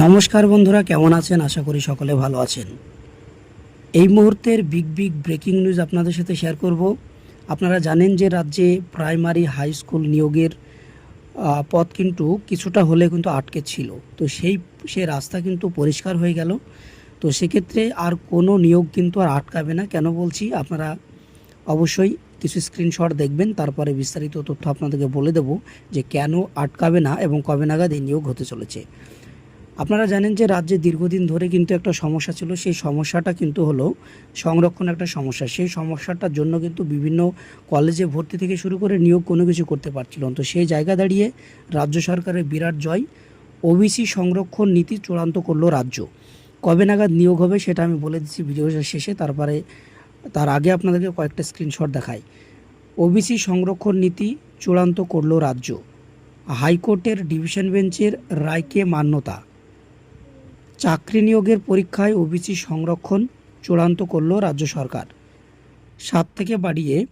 নমস্কার বন্ধুরা, কেমন আছেন? আশা করি সকলে ভালো আছেন। এই মুহূর্তের বিগ বিগ ব্রেকিং নিউজ আপনাদের সাথে শেয়ার করব। আপনারা জানেন যে রাজ্যে প্রাইমারি হাই স্কুল নিয়োগের পথ কিন্তু কিছুটা হলে কিন্তু আটকে ছিল। তো সেই, সে রাস্তা কিন্তু পরিষ্কার হয়ে গেল। তো সেক্ষেত্রে আর কোনো নিয়োগ কিন্তু আর আটকাবে না। কেন বলছি? আপনারা অবশ্যই কিছু স্ক্রিনশট দেখবেন, তারপরে বিস্তারিত তথ্য আপনাদেরকে বলে দেব যে কেন আটকাবে না এবং কবে নাগাদ এই নিয়োগ হতে চলেছে। আপনারা জানেন যে রাজ্যে দীর্ঘদিন ধরে কিন্তু একটা সমস্যা ছিল। সেই সমস্যাটা কিন্তু হলো সংরক্ষণ একটা সমস্যা। সেই সমস্যাটার জন্য কিন্তু বিভিন্ন কলেজে ভর্তি থেকে শুরু করে নিয়োগ কোনো কিছু করতে পারছিল তো সেই জায়গা দাঁড়িয়ে রাজ্য সরকারের বিরাট জয় ওবিসি সংরক্ষণ নীতি চূড়ান্ত করল রাজ্য। কবে নাগাদ নিয়োগ হবে সেটা আমি বলে দিচ্ছি ভিডিওর শেষে, তারপরে তার আগে আপনাদেরকে কয়েকটা স্ক্রিনশট দেখাই। ওবিসি সংরক্ষণ নীতি চূড়ান্ত করল রাজ্য। হাইকোর্টের ডিভিশন বেঞ্চের রায়কে মান্যতা। চাকরি নিয়োগের পরীক্ষায় ওবিসি সংরক্ষণ চূড়ান্ত করল রাজ্য সরকার। সাত থেকে বাড়িয়ে